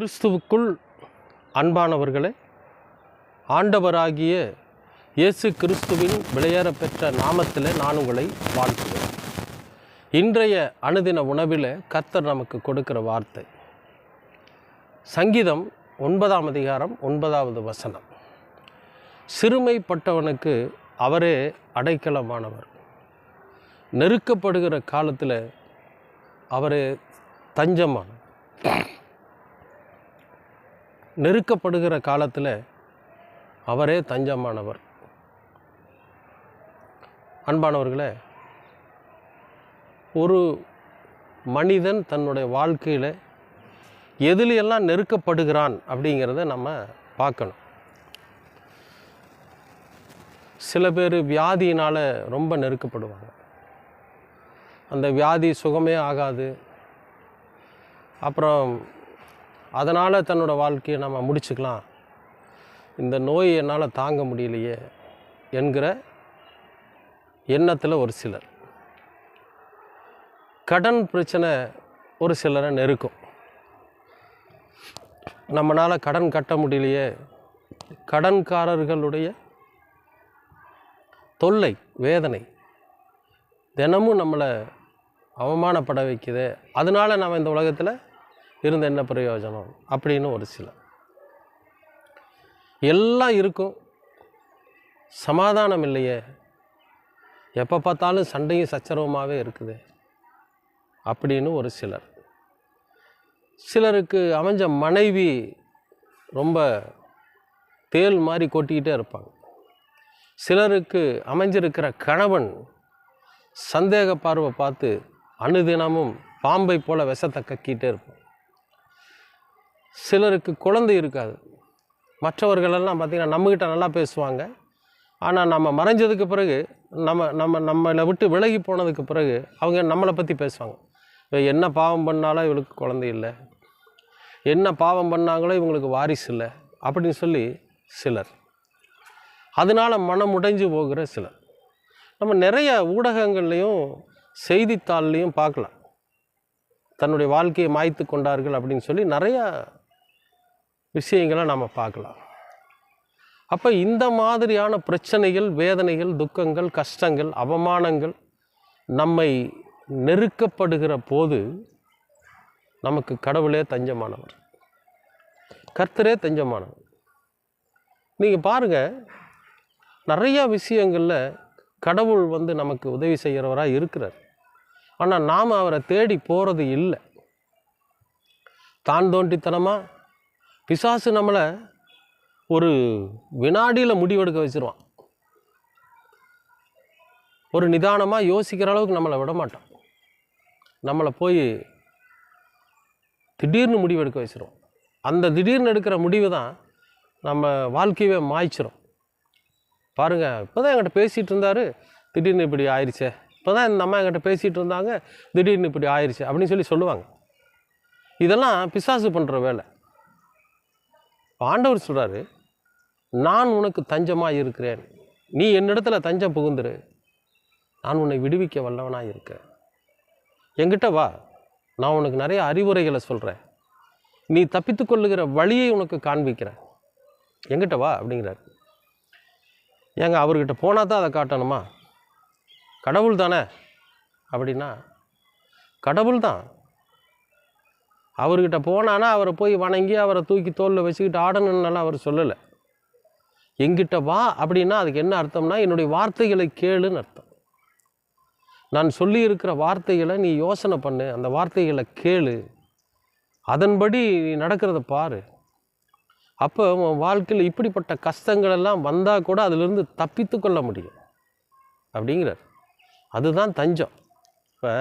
கிறிஸ்துவுக்குள் அன்பானவர்களே ஆண்டவராகிய இயேசு கிறிஸ்துவின் விளையாற பெற்ற நாமத்தில் நான் உங்களை வாழ்த்துகிறேன். இன்றைய அனுதின உணவில் கர்த்தர் நமக்கு கொடுக்கிற வார்த்தை சங்கீதம் ஒன்பதாம் அதிகாரம் ஒன்பதாவது வசனம். சிறுமைப்பட்டவனுக்கு அவரே அடைக்கலமானவர். நெருக்கப்படுகிற காலத்தில் அவரே தஞ்சமானவர். நெருக்கப்படுகிற காலத்தில் அவரே தஞ்சமானவர். அன்பானவர்களே ஒரு மனிதன் தன்னுடைய வாழ்க்கையில் எதிலையெல்லாம் நெருக்கப்படுகிறான் அப்படிங்கிறத நம்ம பார்க்கணும். சில பேர் வியாதியினால் ரொம்ப நெருக்கப்படுவாங்க. அந்த வியாதி சுகமே ஆகாது. அப்புறம் அதனால் தன்னோட வாழ்க்கையை நம்ம முடிச்சுக்கலாம். இந்த நோய் என்னால் தாங்க முடியலையே என்கிற எண்ணத்தில் ஒரு சிலர். கடன் பிரச்சனை ஒரு சிலரை நெருக்கும். நம்மளால் கடன் கட்ட முடியலையே. கடன்காரர்களுடைய தொல்லை வேதனை தினமும் நம்மளை அவமானப்பட வைக்குது. அதனால நம்ம இந்த உலகத்தில் இருந்த என்ன பிரயோஜனம்? அப்படின்னு ஒரு சிலர் எல்லாம் இருக்கும். சமாதானம் இல்லையே. எப்போ பார்த்தாலும் சண்டையும் சச்சரவுமாகவே இருக்குது. அப்படின்னு ஒரு சிலர். சிலருக்கு அமைஞ்ச மனைவி ரொம்ப தேல் மாதிரி கொட்டிக்கிட்டே இருப்பாங்க. சிலருக்கு அமைஞ்சிருக்கிற கணவன் சந்தேக பார்வை பார்த்து அனுதினமும் பாம்பை போல விஷத்தை கக்கிட்டே இருப்பான். சிலருக்கு குழந்தை இருக்காது. மற்றவர்களெல்லாம் பார்த்திங்கன்னா நம்மக்கிட்ட நல்லா பேசுவாங்க. ஆனால் நம்ம மறைஞ்சதுக்கு பிறகு நம்ம நம்ம நம்மளை விட்டு விலகி போனதுக்கு பிறகு அவங்க நம்மளை பற்றி பேசுவாங்க. என்ன பாவம் பண்ணாலும் இவளுக்கு குழந்தை இல்லை. என்ன பாவம் பண்ணாங்களோ இவங்களுக்கு வாரிசு இல்லை. அப்படின்னு சொல்லி சிலர். அதனால் மனம் உடைஞ்சு போகிற சிலர். நம்ம நிறைய ஊடகங்கள்லேயும் செய்தித்தாள்லேயும் பார்க்கலாம். தன்னுடைய வாழ்க்கையை மாய்த்து கொண்டார்கள் அப்படின்னு சொல்லி நிறையா விஷயங்களை நாம் பார்க்கலாம். அப்போ இந்த மாதிரியான பிரச்சனைகள் வேதனைகள் துக்கங்கள் கஷ்டங்கள் அவமானங்கள் நம்மை நெருக்கப்படுகிற போது நமக்கு கடவுளே தஞ்சமானவர். கர்த்தரே தஞ்சமானவர். நீங்கள் பாருங்கள் நிறையா விஷயங்களில் கடவுள் வந்து நமக்கு உதவி செய்கிறவராக இருக்கிறார். ஆனால் நாம் அவரை தேடி போகிறது இல்லை. தான் தோண்டித்தனமாக பிசாசு நம்மளை ஒரு வினாடியில் முடிவெடுக்க வச்சிருவான். ஒரு நிதானமாக யோசிக்கிற அளவுக்கு நம்மளை விட மாட்டான். நம்மளை போய் திடீர்னு முடிவெடுக்க வச்சிரும். அந்த திடீர்னு எடுக்கிற முடிவு தான் நம்ம வாழ்க்கையவே மாய்ச்சிரும். பாருங்கள் இப்போ தான் என்கிட்ட பேசிகிட்டு இருந்தார் திடீர்னு இப்படி ஆயிடுச்சே இப்போ தான் இந்த அம்மா என்கிட்ட பேசிகிட்டு இருந்தாங்க திடீர்னு இப்படி ஆயிடுச்சு அப்படின்னு சொல்லி சொல்லுவாங்க. இதெல்லாம் பிசாசு பண்ணுற வேலை. ஆண்டவர் சொல்கிறாரு நான் உனக்கு தஞ்சமாக இருக்கிறேன். நீ என்னிடத்துல தஞ்சம் புகுந்துரு. நான் உன்னை விடுவிக்க வல்லவனாக இருக்கேன் என்கிட்ட வா. நான் உனக்கு நிறைய அறிவுரைகளை சொல்கிறேன் நீ தப்பித்து கொள்ளுகிற வழியை உனக்கு காண்பிக்கிறேன். எங்கிட்ட வா அப்படிங்கிறார். ஏங்க அவர்கிட்ட போனால் தான் அதை காட்டணுமா? கடவுள் தானே? அப்படின்னா கடவுள் தான். அவர்கிட்ட போனானா அவரை போய் வணங்கி அவரை தூக்கி தோலில் வச்சுக்கிட்டு ஆடணும்னால அவர் சொல்லலை. எங்கிட்ட வா அப்படின்னா அதுக்கு என்ன அர்த்தம்னா என்னுடைய வார்த்தைகளை கேளுன்னு அர்த்தம். நான் சொல்லியிருக்கிற வார்த்தைகளை நீ யோசனை பண்ணு அந்த வார்த்தைகளை கேளு. அதன்படி நீ நடக்கிறத பாரு. அப்போ உன் வாழ்க்கையில் இப்படிப்பட்ட கஷ்டங்கள் எல்லாம் வந்தால் கூட அதிலிருந்து தப்பித்து கொள்ள முடியும். அப்படிங்கிறார். அதுதான் தஞ்சம். இப்போ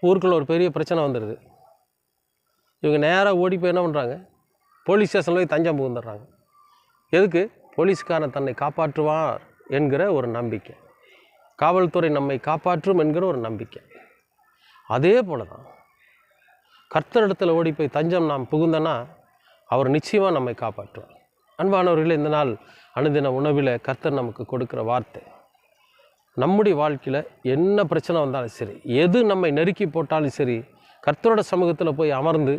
ஊருக்குள்ளே ஒரு பெரிய பிரச்சனை வந்துடுது இவங்க நேராக ஓடி போய் என்ன பண்ணுறாங்க போலீஸ் ஸ்டேஷனில் போய் தஞ்சம் புகுந்துடுறாங்க. எதுக்கு? போலீஸ்காரன் தன்னை காப்பாற்றுவார் என்கிற ஒரு நம்பிக்கை. காவல்துறை நம்மை காப்பாற்றும் என்கிற ஒரு நம்பிக்கை. அதே போல தான் கர்த்தரிடத்தில் ஓடி போய் தஞ்சம் நாம் புகுந்தனா அவர் நிச்சயமாக நம்மை காப்பாற்றுவார். அன்பானவர்களே இந்த நாள் அனுதின உணவில் கர்த்தர் நமக்கு கொடுக்குற வார்த்தை. நம்முடைய வாழ்க்கையில் என்ன பிரச்சனை வந்தாலும் சரி எது நம்மை நெருக்கி போட்டாலும் சரி கர்த்தரோட சமூகத்தில் போய் அமர்ந்து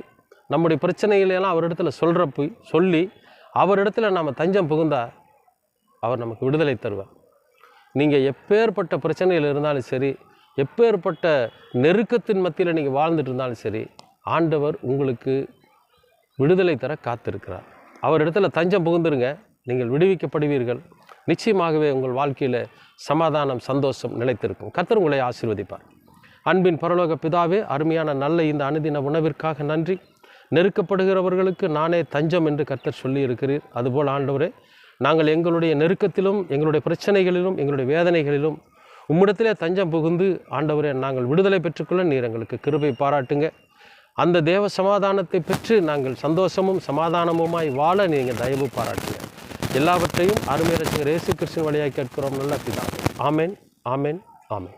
நம்முடைய பிரச்சனைகளெல்லாம் அவரிடத்துல சொல்கிறப்ப சொல்லி அவரிடத்துல நாம் தஞ்சம் புகுந்தால் அவர் நமக்கு விடுதலை தருவார். நீங்கள் எப்பேற்பட்ட பிரச்சனையில் இருந்தாலும் சரி எப்பேற்பட்ட நெருக்கத்தின் மத்தியில் நீங்கள் வாழ்ந்துட்டு இருந்தாலும் சரி ஆண்டவர் உங்களுக்கு விடுதலை தர காத்திருக்கிறார். அவரிடத்துல தஞ்சம் புகுந்துருங்க நீங்கள் விடுவிக்கப்படுவீர்கள். நிச்சயமாகவே உங்கள் வாழ்க்கையில் சமாதானம் சந்தோஷம் நிலைத்திருக்கும். கத்தர் உங்களை ஆசீர்வதிப்பார். அன்பின் பரலோக பிதாவே அருமையான நல்ல இந்த அனுதின உணவிற்காக நன்றி. நெருக்கப்படுகிறவர்களுக்கு நானே தஞ்சம் என்று கர்த்தர் சொல்லி இருக்கிறீர் அதுபோல் ஆண்டவரே நாங்கள் எங்களுடைய நெருக்கத்திலும் எங்களுடைய பிரச்சனைகளிலும் எங்களுடைய வேதனைகளிலும் உம்மிடத்திலே தஞ்சம் புகுந்து ஆண்டவரே நாங்கள் விடுதலை பெற்றுக்கொள்ள நீர் எங்களுக்கு கிருபை பாராட்டுங்க. அந்த தேவ சமாதானத்தை பெற்று நாங்கள் சந்தோஷமும் சமாதானமுமாய் வாழ நீங்கள் தயவு பாராட்டுங்க. எல்லாவற்றையும் அருமை ரசிகர் இயேசு கிருஷ்ணன் வழியாக கேட்கிறோம் நல்ல பிதா ஆமேன் ஆமேன் ஆமேன்.